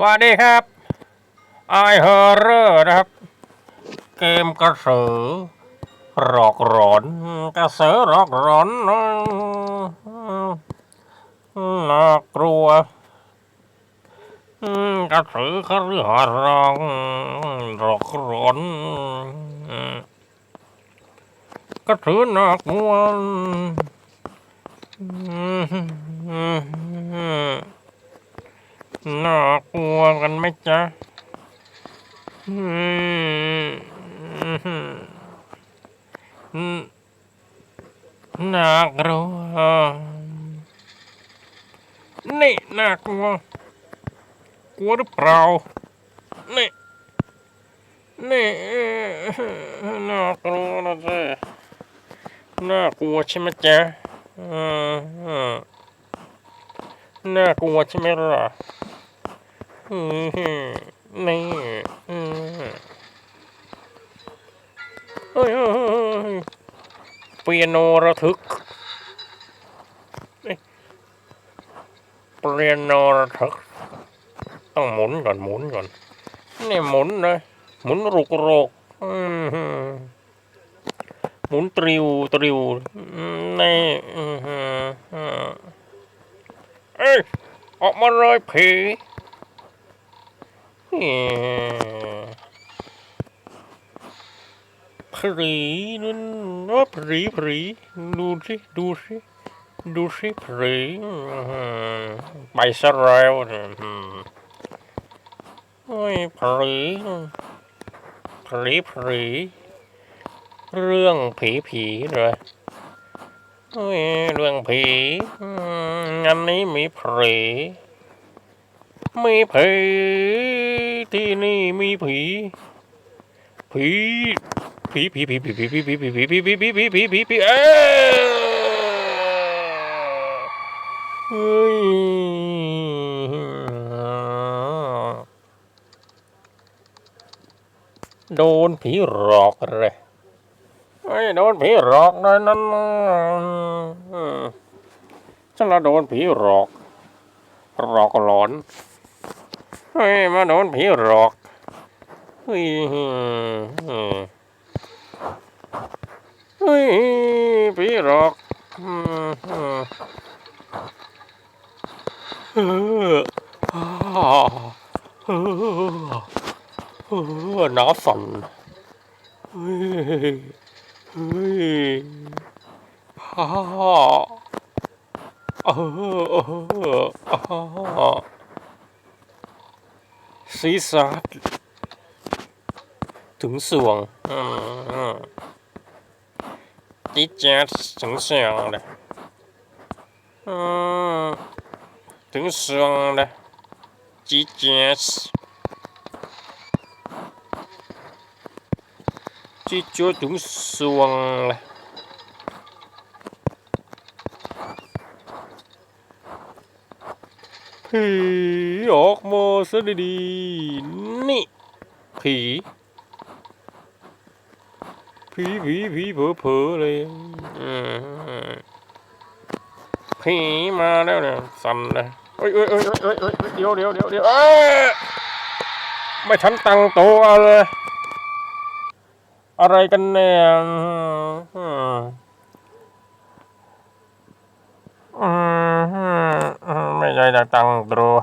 สวัสดีครับไอเฮอร์เรอร์นะครับ เกมกระสือหลอกหลอนกระสือหลอกหลอนน่ากลัวกระสือเขาเรือรองหลอกหลอนกระสือน่ากลัว น่ากลัวกันไหมจ๊ะน่ากลัวนี่น่ากลัว กลัวหรือเปล่า นี่นี่น่ากลัวนะจ๊ะน่ากลัวใช่ไหมจ๊ะน่ากลัวใช่ไหมล่ะ นี่อืมเฮ้ยเฮ้ยเปียโนระทึกเอ้ยเปียโนระทึก ต้องหมุนก่อนหมุนก่อน นี่หมุนเลยหมุนรุกโรกหมุนตริวตริวนี่เอ้ยออกมาเลยผี ผีนั่นว่าผีผีดูสิดูสิดูสิผีไปซะแล้วอืมโอ้ยผีผีผีเรื่องผีผีเลยเรื่องผีอันนี้มีผี ไมีผีที่นี่มีผีผี ผีผีผีผีผีผีผีผีผีผีผีผีผีผีผีผีเอ้ยโดนผีหลอกเลยไอ้โดนผีหลอกเลยนั่นฉันละโดนผีหลอกหลอกหลอน เฮ้ยมาโดนผีหลอกเฮ้ยเฮ้ยผีหลอกเออเออหน้าสั่นเฮ้ยเฮ้ยฮ่าเออเออเอ่า ศีรษะถึงสวงอืมจีดแจ๊ดถึงสียงเลยอถึงสวงเลยจีจ๊ดจีจ๊ดถึงสวงเลย ผีออกมาซะดีๆนี่ ผี ผีผีผีเผลอเผลอเลยผีมาแล้วเนี่ยสั่นเลยเอ้ยเอ้ยเอ้ยเอ้ยเอ้ยเดี๋ยวเดี๋ยวเดี๋ยวเดี๋ยวเอ้ยไม่ทันตั้งตัวเลย อะไรกันเนี่ย saya datang bro.